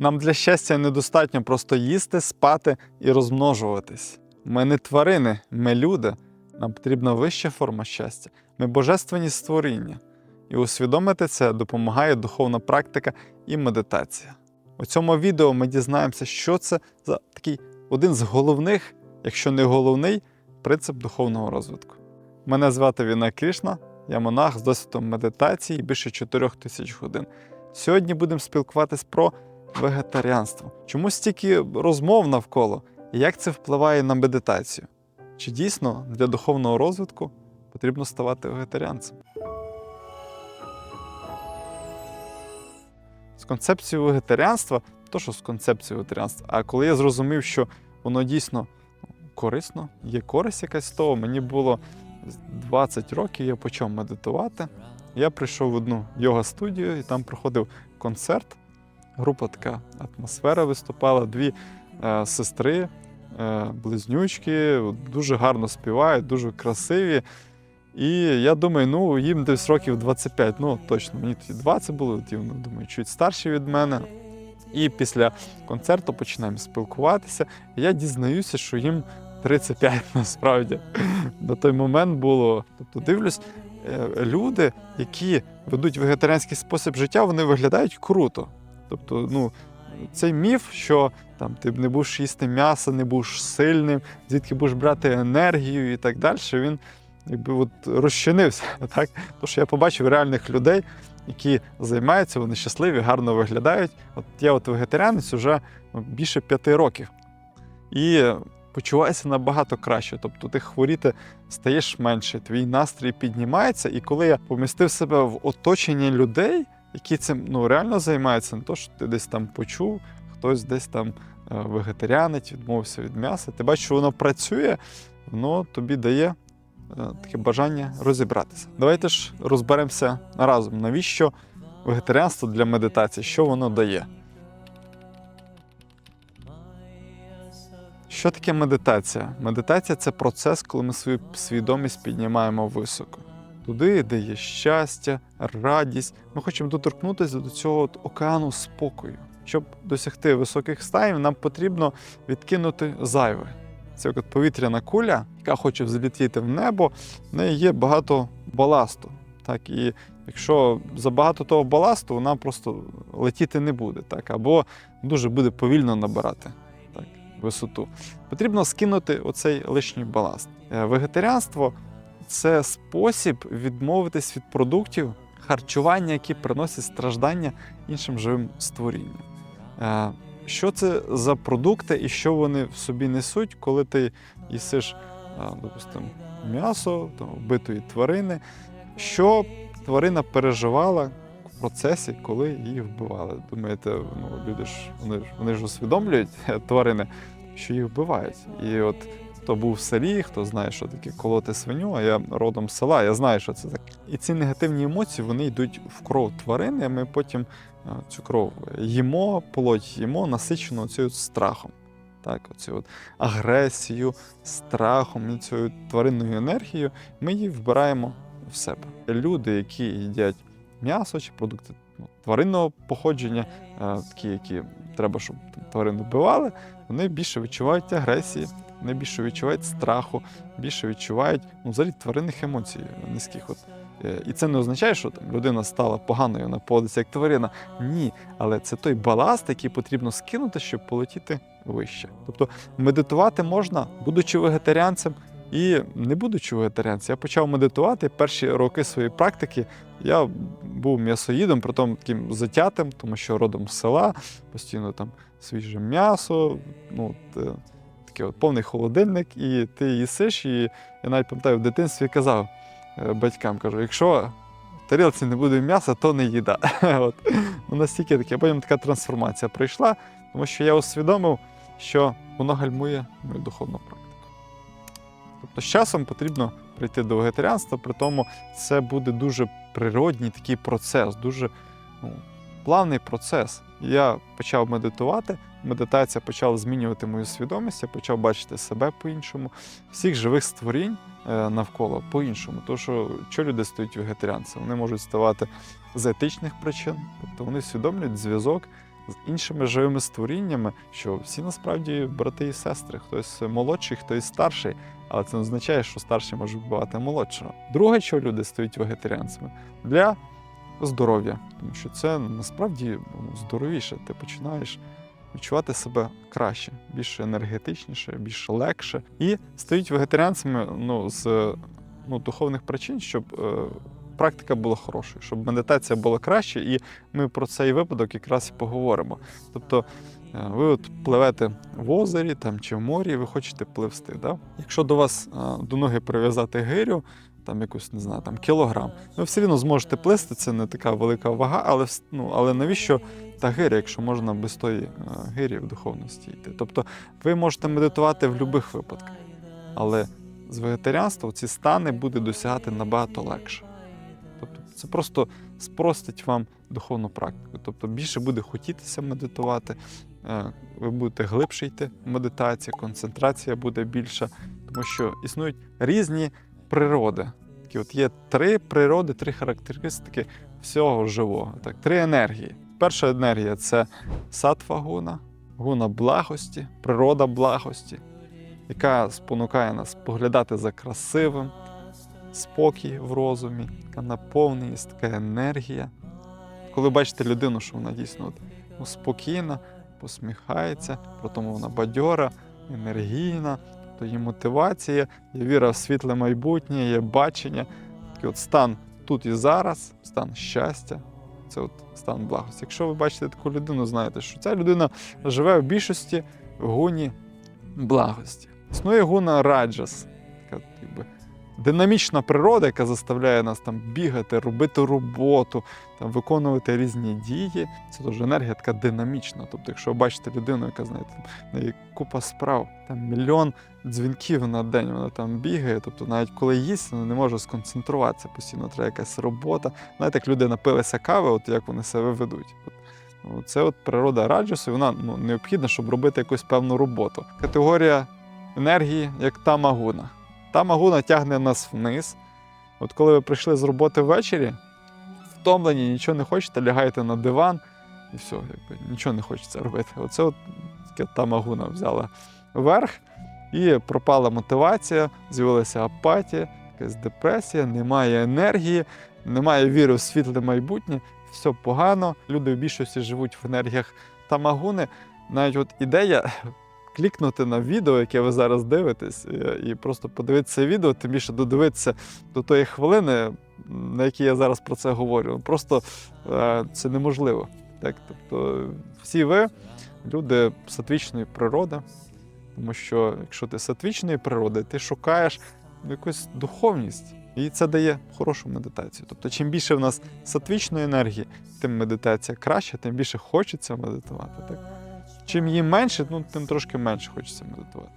Нам для щастя недостатньо просто їсти, спати і розмножуватись. Ми не тварини, ми люди. Нам потрібна вища форма щастя. Ми божественні створіння. І усвідомити це допомагає духовна практика і медитація. У цьому відео ми дізнаємося, що це за такий один з головних, якщо не головний, принцип духовного розвитку. Мене звати Віна Крішна, я монах з досвідом медитації більше 4 тисяч годин. Сьогодні будемо спілкуватись про вегетаріанство. Чому стільки розмов навколо і як це впливає на медитацію? Чи дійсно для духовного розвитку потрібно ставати вегетаріанцем? З концепцією вегетаріанства, то що з концепцією вегетаріанства, а коли я зрозумів, що воно дійсно корисно, є користь якась з того, мені було 20 років, я почав медитувати. Я прийшов в одну йога-студію і там проходив концерт. Група така атмосфера виступала, дві е, сестри, е, близнючки, дуже гарно співають, дуже красиві. І я думаю, ну їм десь років 25, ну точно, мені тоді 20 було, ті, думаю, чуть старші від мене. І після концерту починаємо спілкуватися. Я дізнаюся, що їм 35 насправді. На той момент було. Тобто дивлюсь, е, люди, які ведуть вегетаріанський спосіб життя, вони виглядають круто. Тобто, ну, цей міф, що там ти не будеш їсти м'ясо, не будеш сильним, звідки будеш брати енергію і так далі, він якби от розчинився. Так? Що я побачив реальних людей, які займаються, вони щасливі, гарно виглядають. От я от вегетаріанець вже ну, більше п'яти років. І почуваюся набагато краще. Тобто ти хворіти стаєш менше, твій настрій піднімається. І коли я помістив себе в оточенні людей, які цим ну, реально займаються, не то, що ти десь там почув, хтось десь там е, вегетаріанець, відмовився від м'яса, ти бачиш, що воно працює, воно тобі дає е, таке бажання розібратися. Давайте ж розберемося разом, навіщо вегетаріанство для медитації, що воно дає. Що таке медитація? Медитація це процес, коли ми свою свідомість піднімаємо високо. Туди, де є щастя, радість. Ми хочемо доторкнутися до цього от океану спокою. Щоб досягти високих станів, нам потрібно відкинути зайве. Це як повітряна куля, яка хоче взлетіти в небо, в неї є багато баласту. Так, і якщо забагато того баласту, вона просто летіти не буде, так, або дуже буде повільно набирати так, висоту. Потрібно скинути оцей лишній баласт. Е, Вегетаріанство це спосіб відмовитись від продуктів харчування, які приносять страждання іншим живим створінням. Е, Що це за продукти і що вони в собі несуть, коли ти їсиш, е, допустимо, м'ясо вбитої тварини? Що тварина переживала в процесі, коли її вбивали? Думаєте, ну люди ж вони ж вони ж усвідомлюють тварини, що їх вбивають. І от хто був в селі, хто знає, що таке колоти свиню, а я родом з села, я знаю, що це таке. І ці негативні емоції вони йдуть в кров тварини, а ми потім цю кров їмо, полоть їмо, насичено цією страхом. Так, оцю от агресію, страхом і цією тваринною енергією ми її вбираємо в себе. Люди, які їдять м'ясо чи продукти ну, тваринного походження, такі, які треба, щоб там, тварину вбивали, вони більше відчувають агресії, вони більше відчувають страху, більше відчувають ну, взагалі тваринних емоцій низьких. От. Е, І це не означає, що там людина стала поганою, вона поводиться як тварина. Ні, але це той баласт, який потрібно скинути, щоб полетіти вище. Тобто медитувати можна, будучи вегетаріанцем і не будучи вегетаріанцем. Я почав медитувати перші роки своєї практики. Я був м'ясоїдом, притом таким затятим, тому що родом з села, постійно там свіже м'ясо, ну, от, е, от повний холодильник, і ти їсиш. І я навіть пам'ятаю, в дитинстві казав е, батькам, кажу, якщо в тарілці не буде м'яса, то не їда. от. Ну, настільки таке. Потім така трансформація прийшла, тому що я усвідомив, що воно гальмує мою духовну практику. Тобто з часом потрібно прийти до вегетаріанства, при тому це буде дуже природній такий процес, дуже ну, плавний процес. Я почав медитувати, медитація почала змінювати мою свідомість, я почав бачити себе по-іншому, всіх живих створінь е, навколо по-іншому. Тому що що люди стають вегетаріанцями? Вони можуть ставати з етичних причин, тобто вони усвідомлюють зв'язок з іншими живими створіннями, що всі насправді брати і сестри, хтось молодший, хтось старший, але це не означає, що старший може вбивати молодшого. Друге, що люди стають вегетаріанцями для здоров'я, тому що це насправді ну, здоровіше. Ти починаєш відчувати себе краще, більш енергетичніше, більш легше. І стають вегетаріанцями ну, з ну, духовних причин, щоб е, практика була хорошою, щоб медитація була краще, і ми про цей випадок якраз і поговоримо. Тобто, е, ви от пливете в озері там, чи в морі, і ви хочете пливсти. Да? Якщо до вас е, до ноги прив'язати гирю, там якусь, не знаю, там кілограм, ви все одно зможете плисти, це не така велика вага, але, ну, але навіщо та гиря, якщо можна без тої е, гирі в духовності йти? Тобто ви можете медитувати в будь-яких випадках, але з вегетаріанства ці стани буде досягати набагато легше. Тобто це просто спростить вам духовну практику. Тобто більше буде хотітися медитувати, е, ви будете глибше йти в медитації, концентрація буде більша, тому що існують різні природи. Такі от є три природи, три характеристики всього живого. Так, три енергії. Перша енергія це сатва гуна, гуна благості, природа благості, яка спонукає нас поглядати за красивим, спокій в розумі, така наповненість, така енергія. Коли бачите людину, що вона дійсно от, ну, спокійна, посміхається, при тому вона бадьора, енергійна, то є мотивація, є віра в світле майбутнє, є бачення. Такий от стан тут і зараз, стан щастя. Це от стан благості. Якщо ви бачите таку людину, знаєте, що ця людина живе в більшості в гуні благості. Існує гуна раджас, така якби, динамічна природа, яка заставляє нас там бігати, робити роботу, там, виконувати різні дії. Це дуже енергія така динамічна. Тобто, якщо ви бачите людину, яка знаєте, в неї купа справ, там мільйон дзвінків на день, вона там бігає. Тобто, навіть коли їсть, вона не може сконцентруватися постійно, треба якась робота. Знаєте, як люди напилися кави, от як вони себе ведуть. Ну, Це от природа раджусу, і вона ну, необхідна, щоб робити якусь певну роботу. Категорія енергії, як тамагуна. Тамагуна тягне нас вниз. От коли ви прийшли з роботи ввечері, втомлені, нічого не хочете, лягаєте на диван і все, якби, нічого не хочеться робити. Оце от таке тамагуна взяла вверх, і пропала мотивація, з'явилася апатія, якась депресія, немає енергії, немає віри в світле майбутнє, все погано. Люди в більшості живуть в енергіях тамагуни. Навіть от ідея клікнути на відео, яке ви зараз дивитесь, і- і просто подивитися відео, тим більше додивитися до тої хвилини, на якій я зараз про це говорю. Просто е, це неможливо. Так? Тобто, всі ви люди сатвічної природи, тому що якщо ти сатвічної природи, ти шукаєш якусь духовність. І це дає хорошу медитацію. Тобто, чим більше в нас сатвічної енергії, тим медитація краще, тим більше хочеться медитувати. Так? Чим її менше, ну, тим трошки менше хочеться медитувати.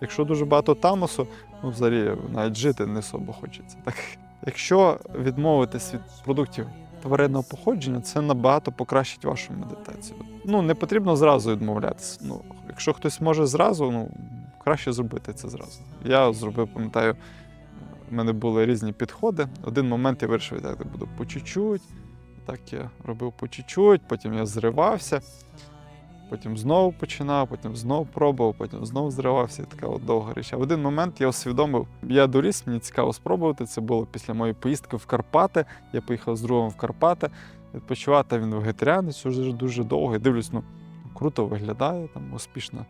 Якщо дуже багато тамосу, ну взагалі навіть жити не особо хочеться. Так? Якщо відмовитись від продуктів тваринного походження, це набагато покращить вашу медитацію. Ну, не потрібно зразу відмовлятися. Ну, якщо хтось може зразу, ну краще зробити це зразу. Я зробив, пам'ятаю, в мене були різні підходи. Один момент я вирішив, так я буду по чуть-чуть. Так я робив по чуть-чуть, потім я зривався, потім знову починав, потім знову пробував, потім знову зривався. І така от довга річ. А в один момент я усвідомив, я доріс, мені цікаво спробувати. Це було після моєї поїздки в Карпати. Я поїхав з другом в Карпати відпочивати. Він вегетаріанець уже дуже довго. Я дивлюсь, ну круто виглядає, там успішна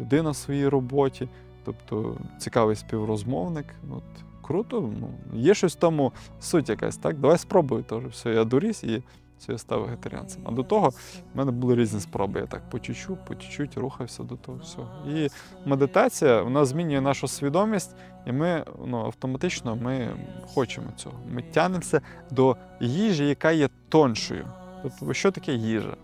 людина в своїй роботі, тобто цікавий співрозмовник. От круто, ну є щось в тому суть якась, так? Давай спробуй теж. Все, я доріс і все, я став вегетаріанцем. А до того в мене були різні спроби. Я так по чуть-чуть, по чуть-чуть рухався до того всього. І медитація вона змінює нашу свідомість, і ми ну, автоматично ми хочемо цього. Ми тянемося до їжі, яка є тоншою. Тобто, що таке їжа?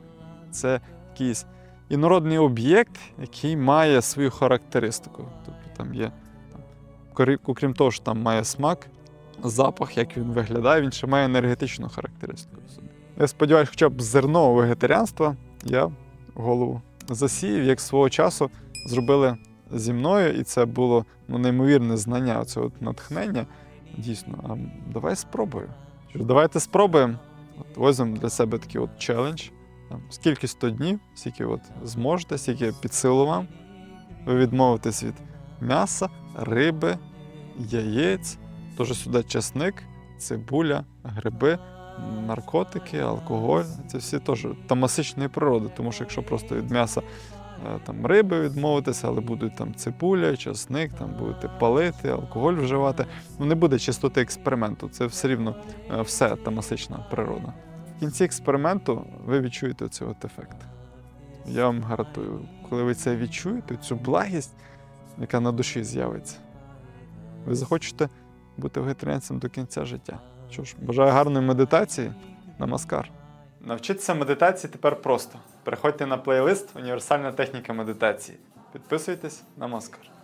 Це якийсь інородний об'єкт, який має свою характеристику. Тобто там є, там, окрім того, що там має смак, запах, як він виглядає, він ще має енергетичну характеристику. Я сподіваюся, хоча б зерно вегетаріанства я голову засіяв, як свого часу зробили зі мною, і це було ну, неймовірне знання, це от натхнення. Дійсно, а давай спробую. Давайте спробуємо. От, возьмемо для себе такий от челендж. там, скільки 100 днів, скільки от зможете, скільки під силу вам. Ви відмовитесь від м'яса, риби, яєць, теж сюди чесник, цибуля, гриби, наркотики, алкоголь. Це всі теж тамасичної природи, тому що якщо просто від м'яса е, там, риби відмовитися, але будуть там цибуля, чесник, там будете палити, алкоголь вживати, ну не буде чистоти експерименту. Це все рівно е, все тамасична природа. В кінці експерименту ви відчуєте цей от ефект. Я вам гарантую, коли ви це відчуєте, цю благість, яка на душі з'явиться, ви захочете бути вегетаріанцем до кінця життя. Що ж, бажаю гарної медитації. Намаскар. Навчитися медитації тепер просто. Переходьте на плейлист Універсальна техніка медитації. Підписуйтесь на Маскар.